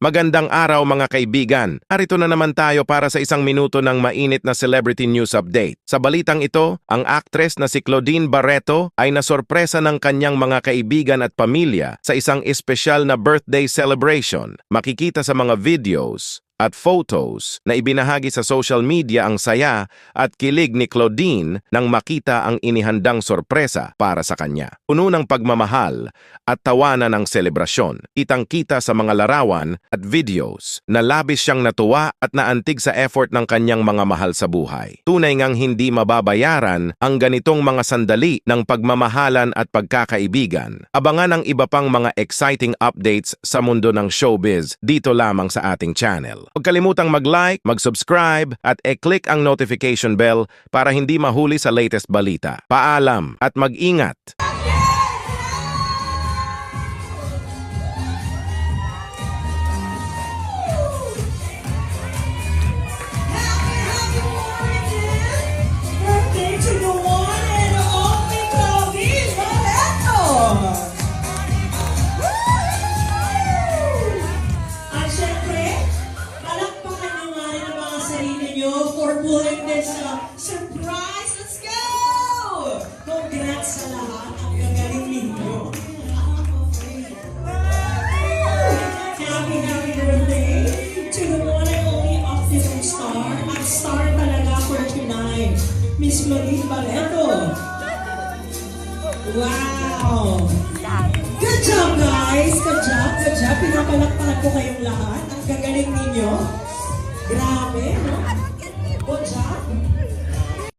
Magandang araw mga kaibigan. Arito na naman tayo para sa isang minuto ng mainit na celebrity news update. Sa balitang ito, ang actress na si Claudine Barreto ay nasorpresa ng kanyang mga kaibigan at pamilya sa isang espesyal na birthday celebration. Makikita sa mga videos at photos na ibinahagi sa social media ang saya at kilig ni Claudine nang makita ang inihandang sorpresa para sa kanya. Puno ng pagmamahal at tawanan ng selebrasyon. Kitang-kita sa mga larawan at videos na labis siyang natuwa at naantig sa effort ng kanyang mga mahal sa buhay. Tunay ngang hindi mababayaran ang ganitong mga sandali ng pagmamahalan at pagkakaibigan. Abangan ang iba pang mga exciting updates sa mundo ng showbiz dito lamang sa ating channel. Huwag kalimutang mag-like, mag-subscribe at e-click ang notification bell para hindi mahuli sa latest balita. Paalam at mag-ingat! Pulling this uh, surprise. Let's go! Congrats sa lahat. Ang gagaling ninyo. Happy, happy birthday to the one and only optimum star. At star talaga for tonight, Miss Claudine Barreto. Wow! Good job, guys! Good job, good job. Pinapalakpakan ko kayong lahat. Ang gagaling ninyo. Grabe, no? Good job.